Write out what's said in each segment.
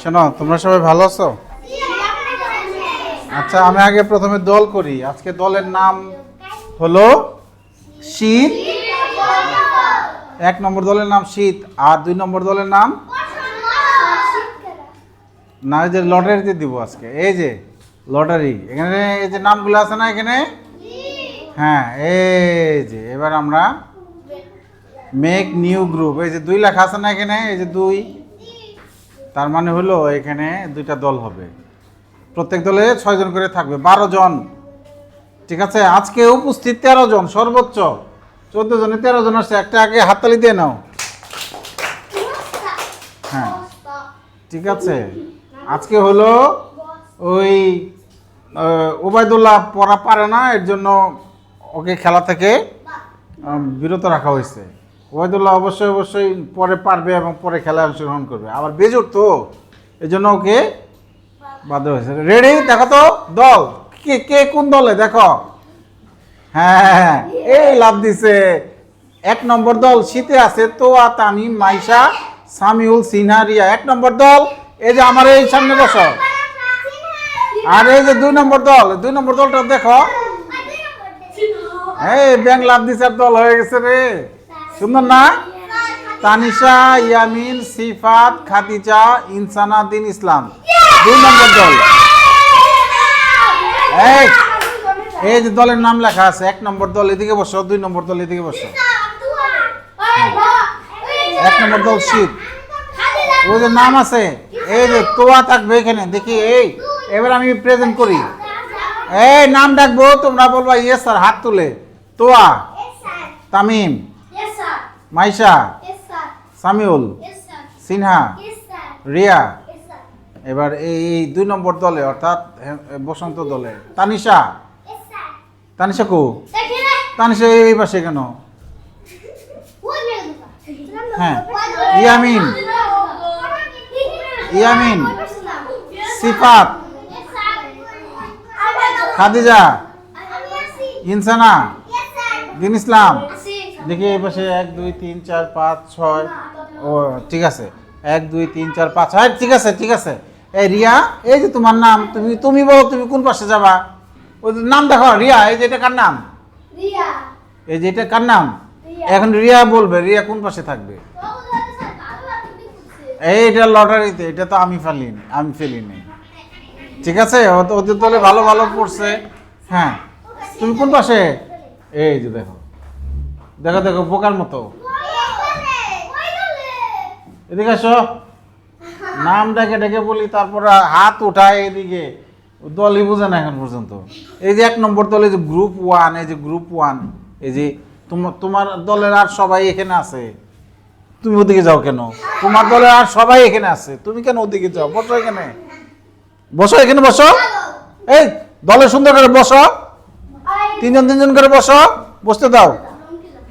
শোনো, তোমরা সবাই ভালো আছো? আচ্ছা আমি আগে প্রথমে দল করি। আজকে দলের নাম হলো শীত। এক নম্বর দলের নাম শীত, আর দুই নম্বর দলের নাম? না যে লটারিতে দিব আজকে। এই যে, লটারি। এখানে এই যে নামগুলো আছে না এখানে? হ্যাঁ এই যে, এবার আমরা মেক নিউ গ্রুপ এই যে দুই লেখা আছে না এখানে? এই যে দুই তার মানে হলো এখানে দুইটা দল হবে। প্রত্যেক দলে ছয়জন করে থাকবে, বারো জন। ঠিক আছে? আজকে উপস্থিত তেরো জন, সর্বোচ্চ। চোদ্দ জনে, তেরো জন আসছে, একটা আগে হাততালি দিয়ে নাও। হ্যাঁ। ঠিক আছে? আজকে হলো ওই ওবায়দুল্লাহ পড়া পারে না, এর জন্য ওকে খেলা থেকে বিরত রাখা হয়েছে। ওবায়দুল্লাহ অবশ্যই অবশ্যই পরে পারবে এবং পরে খেলায় অংশগ্রহণ করবে। আবার বেজুর তো এই জন্য ওকে বাধ্য হয়েছে। রেডি দেখো তো দল। কে কে কোন দলে? দেখো। হ্যাঁ এই লাভ দিছে। এক নম্বর দল শীতে আছে তোয়া তামিম মাইশা সামিউল সিনহা রিয়া। এক নম্বর দল এই যে আমার এই সামনে বসো। আর এই যে দুই নম্বর দল দুই নম্বর দলটা দেখো। এই ব্যাংক লাভ দল হয়ে গেছে রে। সুন্দর না? তানিশা, ইয়ামিন, সিফাত ইনসানা দিন ইসলাম। দুই নম্বর দল। এই যে দলের নাম লেখা আছে, এক নম্বর দল এদিকে বসো, দুই নম্বর দল এদিকে বসো। এক নম্বর দল শীত। ওই যে নাম আছে, এই যে তোয়া থাকবে এখানে, দেখি এই, এবার আমি প্রেজেন্ট করি। এই, নাম ডাকবো, তোমরা বলবা ইয়ে স্যার হাত তুলে। তোয়া, তামিম। মাইশা সামিউল সিনহা রিয়া। এবার এই দুই নম্বর দলে অর্থাৎ বসন্ত দলে। তানিশা। তানিশা কো? তানিশা এই পাশে কেন? হ্যাঁ। ইয়ামিন। ইয়ামিন। সিফাত। খাদিজা। ইনসানা। দিন ইসলাম। দেখি এই পাশে এক দুই তিন চার পাঁচ ছয়। ও ঠিক আছে। এক দুই তিন চার পাঁচ। হ্যাঁ ঠিক আছে ঠিক আছে। এই রিয়া এই যে তোমার নাম তুমি তুমি বলো তুমি কোন পাশে যাবা? ওই নাম দেখো রিয়া এই যে এটা কার নাম? এই যে এটা কার নাম? এখন রিয়া বলবে রিয়া কোন পাশে থাকবে? এইটা লটারিতে এটা তো আমি ফেলিনি আমি ফেলিনি। ঠিক আছে ও- ওদের দলে ভালো ভালো পড়ছে। হ্যাঁ। তুমি কোন পাশে? এই যে দেখো। দেখো দেখো বোকার মতো। এদিকে আসো। নাম ডেকে ডেকে বলি, তারপর হাত উঠায় এদিকে। দলই বোঝে না এখন পর্যন্ত। এই যে এক নম্বর দল, এই যে গ্রুপ ওয়ান এই যে গ্রুপ ওয়ান এই যে তোমার তোমার দলের আর সবাই এখানে আছে। তুমি ওদিকে যাও কেন? তোমার দলের আর সবাই এখানে আছে। তুমি কেন ওদিকে যাও? বসো এখানে। বসো এখানে, বসো। এই, দলে সুন্দর করে বসো। তিনজন তিনজন করে বসো। বসতে দাও।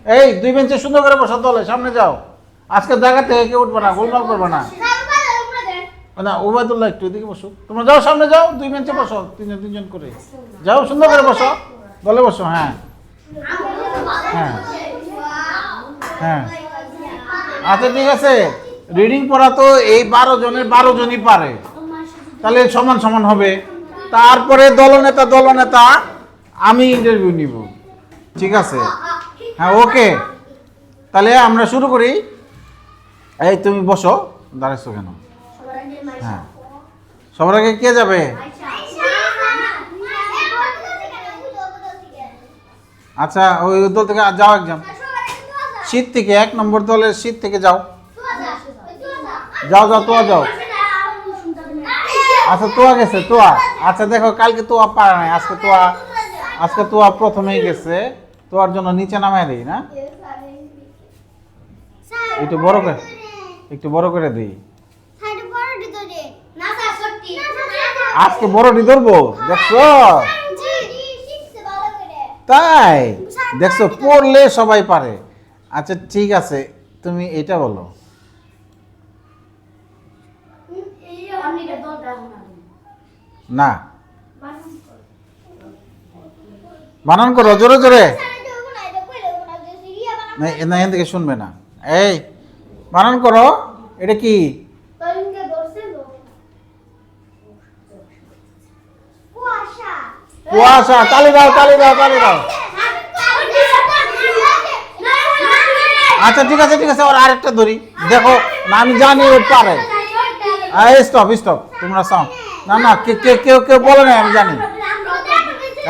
এই, দুই বেঞ্চে সুন্দর করে বসো দলে, সামনে যাও। আজকে জায়গা থেকে কেউ উঠবে না, গোলমাল করবে না। না ওবায়দুল্লাহ একটু এদিকে বসো। তোমরা যাও, সামনে যাও, দুই বেঞ্চে বসো, তিনজন তিনজন করে। যাও, সুন্দর করে বসো। দলে বসো হ্যাঁ। হ্যাঁ। হ্যাঁ। আচ্ছা ঠিক আছে। রিডিং পড়া তো এই বারো জনের, বারো জনই পারে। তাহলে সমান সমান হবে। তারপরে দলনেতা দলনেতা, আমি ইন্টারভিউ নিব। ঠিক আছে? হ্যাঁ ওকে। তাহলে আমরা শুরু করি। এই তুমি বসো দাঁড়াচ্ছ কেন? হ্যাঁ। সবার আগে কে যাবে? আচ্ছা ওই দল থেকে যাও একজন। শীত থেকে, এক নম্বর দলের শীত থেকে যাও। যাও যাও, তোয়া যাও। আচ্ছা তোয়া গেছে, তোয়া। আচ্ছা দেখো, কালকে তোয়া পারে নাই, আজকে তোয়া আজকে তোয়া প্রথমেই গেছে। তোয়ার জন্য নিচে নামাই দিই, না? একটু বড় করে, একটু বড় করে দিই। আজকে বড়টি ধরবো, দেখছ? তাই? দেখছ, পড়লে সবাই পারে। আচ্ছা ঠিক আছে, তুমি এটা বলো। না। বানান করো, জোরে জোরে। না এখান থেকে শুনবে না। এই বানান করো এটা কি? কুয়াশা। কালি দাও কালি দাও কালি দাও। আচ্ছা ঠিক আছে ঠিক আছে ওর আরেকটা ধরি। দেখো না আমি জানি ও পারে। স্টপ স্টপ তোমরা সাউন্ড না না কে কে কেউ কেউ বলে না আমি জানি।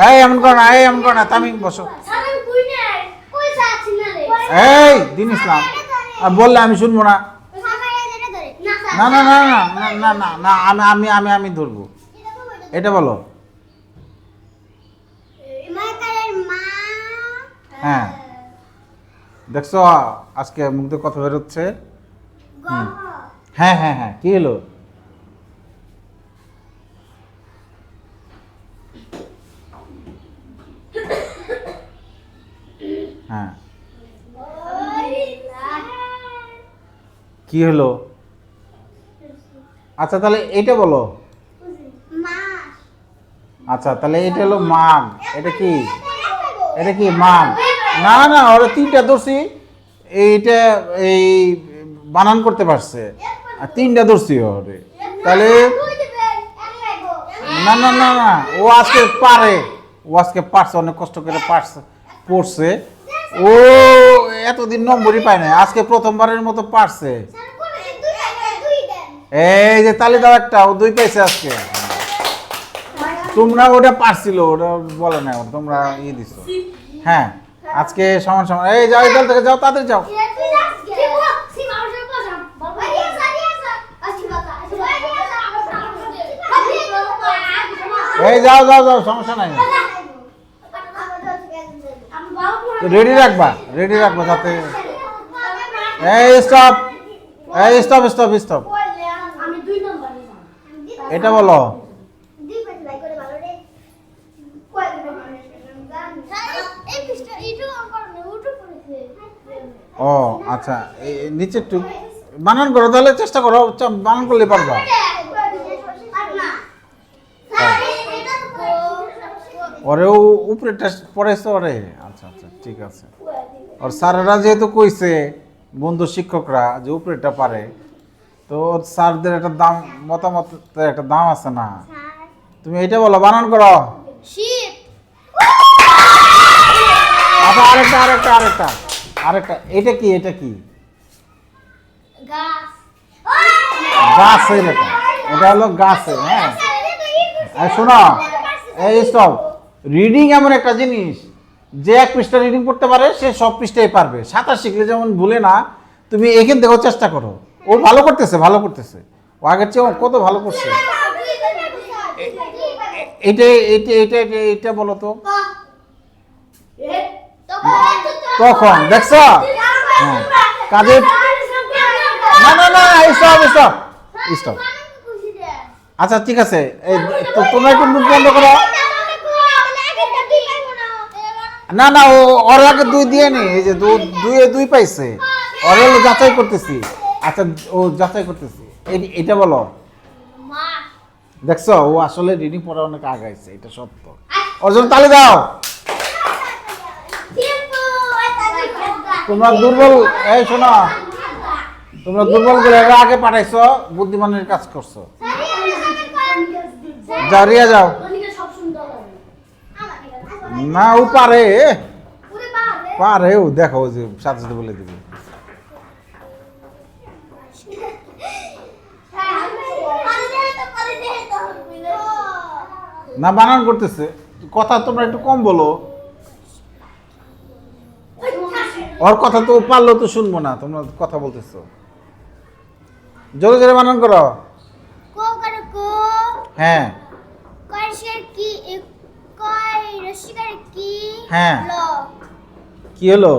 এই এমন করো না এই এমন করো না তামিম বসো। এই, দিন ইসলাম। আর বললে আমি শুনব না। না না না না না না না আমি আমি আমি আমি ধরবো। এটা বলো। হ্যাঁ। দেখছ, আজকে দিয়ে কথা বেরোচ্ছে। হ্যাঁ হ্যাঁ হ্যাঁ কি হলো? হ্যাঁ। কি হলো? আচ্ছা তাহলে এইটা বলো। আচ্ছা তাহলে এটা হলো মাগ এটা কি? এটা কি মাগ না না, ওরা তিনটা ধরছি এইটা এই বানান করতে পারছে। আর তিনটা ধরছি ওরে। তাহলে না না না না, ও আজকে পারে। ও আজকে পারছে, অনেক কষ্ট করে পারছে, পড়ছে। ও এতদিন নম্বরই পায় না আজকে প্রথমবারের মতো পারছে। এই যে তালি দাও একটা, ও দুই পাইছে আজকে। তোমরা ওটা পারছিল, ওটা বলে না তোমরা ইয়ে দিছো। হ্যাঁ আজকে সমান সমান। এই যাও, এই দল থেকে যাও তাদের যাও। এই যাও যাও যাও, সমস্যা নাই। রেডি রাখবা রেডি রাখবা যাতে এই স্টপ এই স্টপ স্টপ স্টপ এটা বলো। ও আচ্ছা নিচে একটু বানান করো, তাহলে চেষ্টা করো বানান করলে পারবা। ওরেও উপরে টেস্ট পড়েছে ওরে। আচ্ছা আচ্ছা ঠিক আছে। ওর স্যারেরা যেহেতু কইছে, বন্ধু শিক্ষকরা, যে উপরেটা পারে তো স্যারদের একটা দাম মতামত একটা দাম আছে না। তুমি এটা বলো বানান করো। শীত। আচ্ছা আরেকটা আরেকটা আরেকটা আরেকটা। এটা কি এটা কি? গাছ। এটা এটা হলো গাছের হ্যাঁ। আর শোনো এই স্টপ। রিডিং এমন একটা জিনিস যে এক পৃষ্ঠা রিডিং করতে পারে সে সব পৃষ্ঠাই পারবে। সাঁতার শিখলে যেমন ভুলে না তুমি এখান থেকেও চেষ্টা করো। ও ভালো করতেছে ভালো করতেছে। ও আগের চেয়ে কত ভালো করছে। এটা এটা এটা এটা বলো তো। তখন, দেখছ? হ্যাঁ। কাজে না না না স্টপ স্টপ স্টপ আচ্ছা ঠিক আছে। তোমরা একটু মুখ বন্ধ করো। না না, ও ওর আগে দুই দিয়ে নি। এই যে দুই দুই পাইছে। ওর যাচাই করতেছি। আচ্ছা ও যাচাই করতেছি। এটা বলো। দেখছ ও আসলে রিডিং পড়া অনেক আগাইছে এটা সত্য। ওর জন্য তালি দাও। তোমরা দুর্বল এই শোনো। তোমরা দুর্বল করে আগে পাঠাইছো বুদ্ধিমানের কাজ করছ। যাও রিয়া যাও। না ও পারে। পারে। ও দেখো যে সাথে সাথে বলে দিবি। না বানান করতেছে। কথা তোমরা একটু কম বলো। ওর কথা তো পারল তো শুনব না তোমরা কথা বলতেছো। জোরে জোরে বানান করো। হ্যাঁ। হ্যাঁ। কি হলো?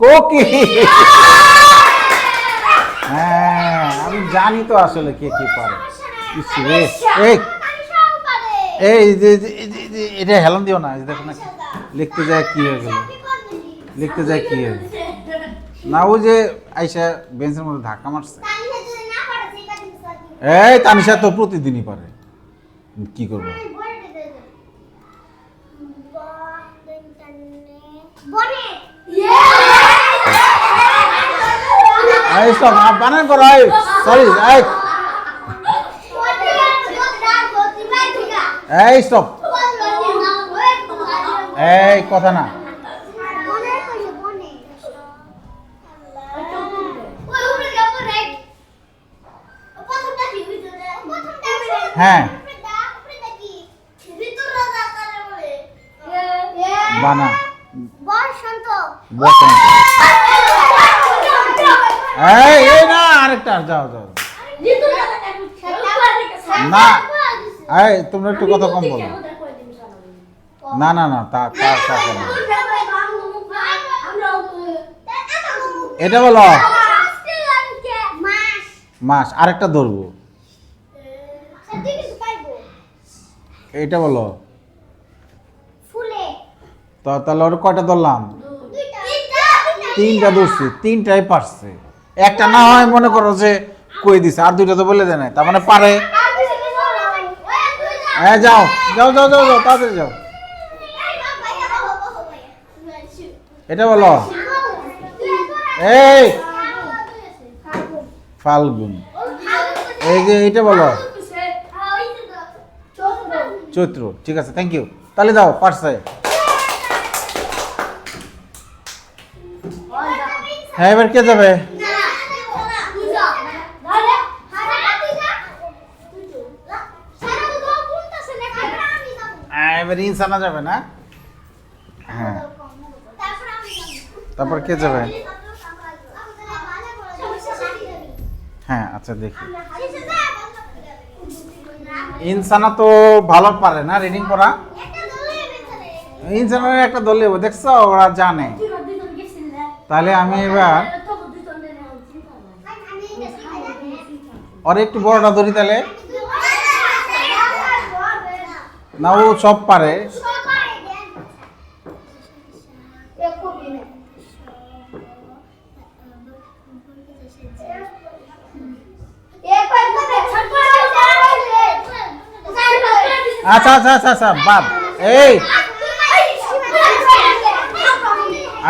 কোকি হ্যাঁ আমি জানি তো আসলে কে কি পারে এই এই এটা হেলান দিও না দেখো না, লিখতে যায় কি হয়ে গেল। লিখতে যায় কি হয়ে না ও যে আইসা বেঞ্চের মধ্যে ধাক্কা মারছে। এই, তানিশা তো প্রতিদিনই পারে। কি করব? বানান করো সরি এই স্টপ এই কথা না। হ্যাঁ। বানা। বসন্ত বসন্ত এই এই না আরেকটা যাও যাও। না। এই তোমরা একটু কথা কম বলো। না না না তা তা তা? এটা বলো। মাস মাস আরেকটা ধরবো। এটা বলো। তো তাহলে ওর কয়টা ধরলাম? তিনটা ধরছি তিনটাই পারছে। একটা না হয় মনে করো যে কই দিছে আর দুইটা তো বলে দেয় না তার মানে পারে। হ্যাঁ যাও। যাও যাও যাও যাও, তাড়াতাড়ি যাও। এটা বলো। এই। ফাল্গুন। এই যে এইটা বলো। চৈত্র, ঠিক আছে থ্যাংক ইউ তাহলে দাও পার্সে। হ্যাঁ এবার কে যাবে? এবার ইনসানা যাবে না? হ্যাঁ। তারপর কে যাবে? হ্যাঁ আচ্ছা দেখি। ইনসানা তো ভালো পারে না রিডিং করা ইনসানের একটা দল নেব, দেখছ? ওরা জানে। তাহলে আমি এবার ওর একটু বড়টা ধরি তাহলে। না ও সব পারে। আচ্ছা আচ্ছা আচ্ছা আচ্ছা বাদ। এই।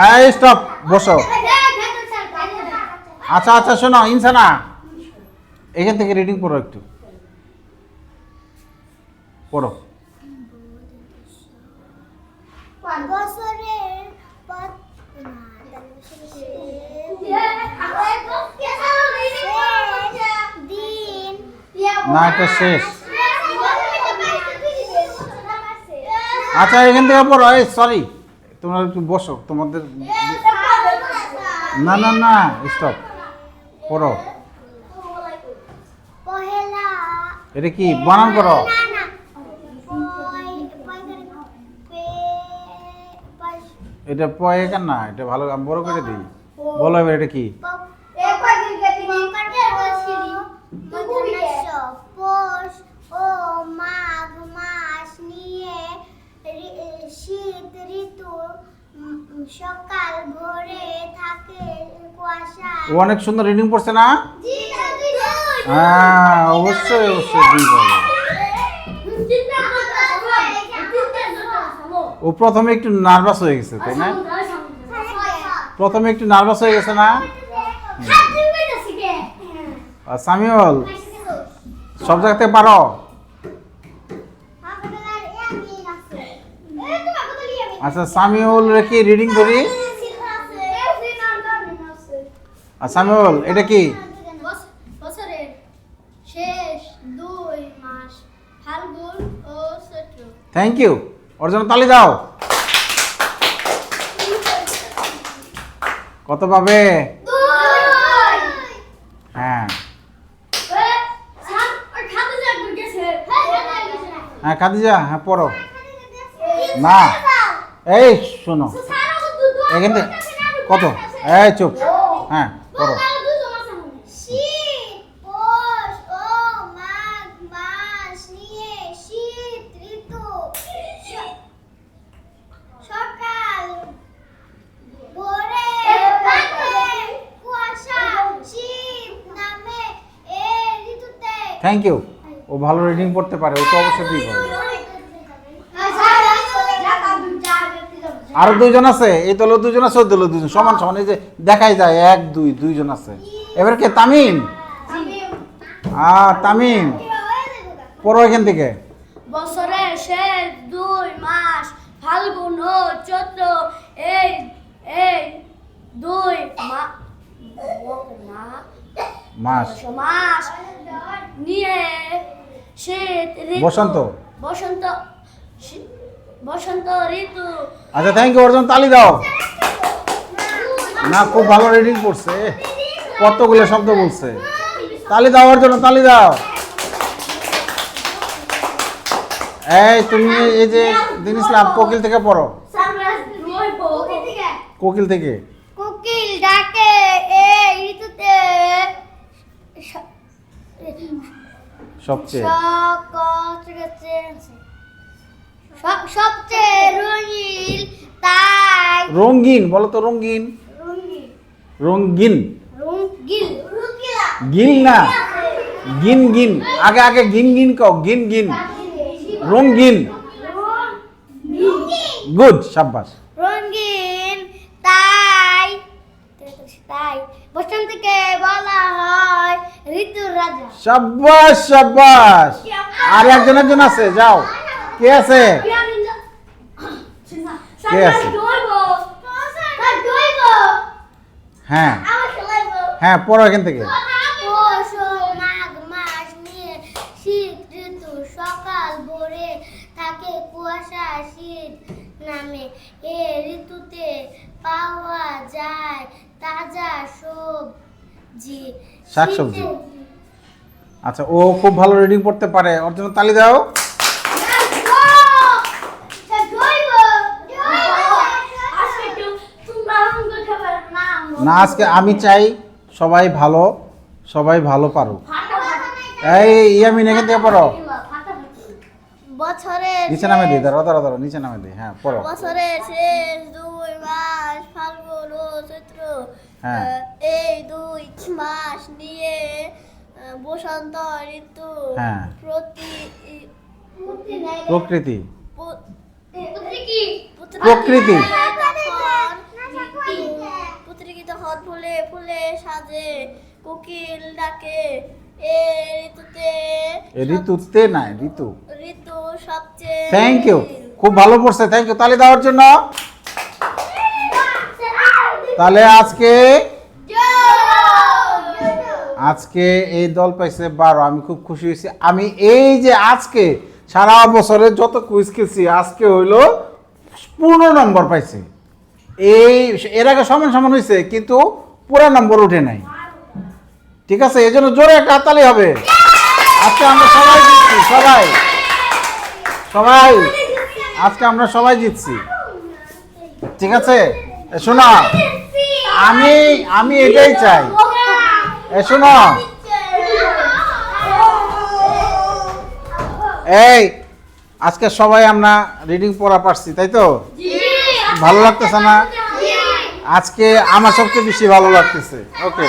এই স্টপ বসো। আচ্ছা আচ্ছা শোনো, ইনসানা। এখান থেকে রিডিং পড়ো একটু। পড়ো বছরের পথ দিন না এটা শেষ। আচ্ছা এখান থেকে পড়ো, এই সরি তোমরা একটু বসো, তোমাদের না না না স্টপ পড়ো। এটা কি, বানান করো। এটা পয়ে কেন না, এটা ভালো বড় করে দিই। বলো এবার এটা কি পৌষ ও মাঘ মাস নিয়ে ঋ- শীত ঋতু উম, সকাল ভোরে থাকে কুয়াশা ও অনেক সুন্দর রিডিং পড়ছে না? হ্যাঁ অবশ্যই অবশ্যই, দুই বলো ও প্রথমে একটু নার্ভাস হয়ে গেছে, তাই না? প্রথমে একটু নার্ভাস হয়ে গেছে না? সামিউল, সব জায়গাতে পারো? আচ্ছা সামিউল রেখে রিডিং ধরি আর সামিউল এটা কি? বছরের শেষ দুই মাস ফাল্গুন ও চৈত্র। থ্যাংক ইউ ওর জন্য তালি দাও। কত পাবে? হ্যাঁ। গেছে। হ্যাঁ খাদিজা হ্যাঁ পড়ো। না। এই শোনো। এখান থেকে কত? এই চুপ। হ্যাঁ। ঋতুতে থ্যাংক ইউ ও ভালো রিডিং পড়তে পারে ও তো অবশ্যই দুই পাবে আরও দুইজন আছে এই দলে দুইজন আছে ওই দলে দুইজন। সমান সমান এই যে দেখাই যায় এক দুই দুইজন আছে। এবার কে তামিম? আ তামিম। পড়ো এখান থেকে। বছরে শেষ দুই মাস ফাল্গুন ও চৈত্র এই এই দুই মাস। মাস নিয়ে শীত বসন্ত। বসন্ত বসন্ত ঋতু। আচ্ছা থ্যাংক ইউ অর্জন তালি দাও। না খুব ভালো রিডিং করছে। কতগুলো শব্দ বলছে। তালি দাও ওর জন্য তালি দাও। এই তুমি এই যে দিন ইসলাম কোকিল থেকে পড়ো। কোকিল থেকে। কোকিল ডাকে এই ঋতুতে। স- সবচেয়ে। সব- সবচেয়ে রঙিন তাই রঙ্গিন বলো তো রঙিন। রঙিন। গিন না। গিন গিন। আগে আগে গিন গিন কও। গিন গিন। রঙিন। গুড সাব্বাস। রঙিন তাই। তাই। বসন্তকে বলা হয় ঋতুর রাজা। সাব্বাস সাব্বাস। আর একজন একজন আছে যাও। কে আছে? কে আছে? হ্যাঁ। হ্যাঁ পড়ো এখান থেকে। সকাল ভোরে থাকে কুয়াশা শীত নামে এ ঋতুতে পাওয়া যায় তাজা সবজি শাকসবজি। আচ্ছা ও খুব ভালো রিডিং পড়তে পারে। ওর জন্য তালি দাও। না আজকে আমি চাই সবাই ভালো সবাই ভালো পারুক এই ইয়ামিন এখান থেকে পড়ো বছরের নিচে নামে দিই দাঁড়া দাঁড়া দাঁড়া নিচে নামে দিই হ্যাঁ পড়ো বছরের শেষ দুই মাস ফাল্গুন ও চৈত্র হ্যাঁ। এই দুই মাস নিয়ে বসন্ত ঋতু হ্যাঁ। প্রতি প্রকৃতি প্রকৃতি প্রকৃতি। প্রকৃতি কোকিল ডাকে এ ঋতুতে ঋতুতে না ঋতু। ঋতু সবচেয়ে থ্যাংক ইউ খুব ভালো পড়ছে থ্যাংক ইউ তালি দেওয়ার জন্য। তাহলে আজকে আজকে এই দল পাইছে বারো। আমি খুব খুশি হয়েছি। আমি এই যে আজকে সারা বছরে যত কুইজ খেলছি আজকে হইল পূর্ণ নম্বর পাইছে। এই এর আগে সমান সমান হয়েছে কিন্তু পুরা নম্বর উঠে নাই। ঠিক আছে, এই জন্য জোরে একটা হাততালি হবে। আজকে আমরা সবাই জিতছি, সবাই। সবাই, আজকে আমরা সবাই জিতছি। ঠিক আছে? শোনো, আমি আমি এটাই চাই। এ শোনো। এই, আজকে সবাই আমরা রিডিং পড়া পারছি, তাই তো? ভালো লাগতেছে না? আজকে আমার সবচেয়ে বেশি ভালো লাগতেছে। ওকে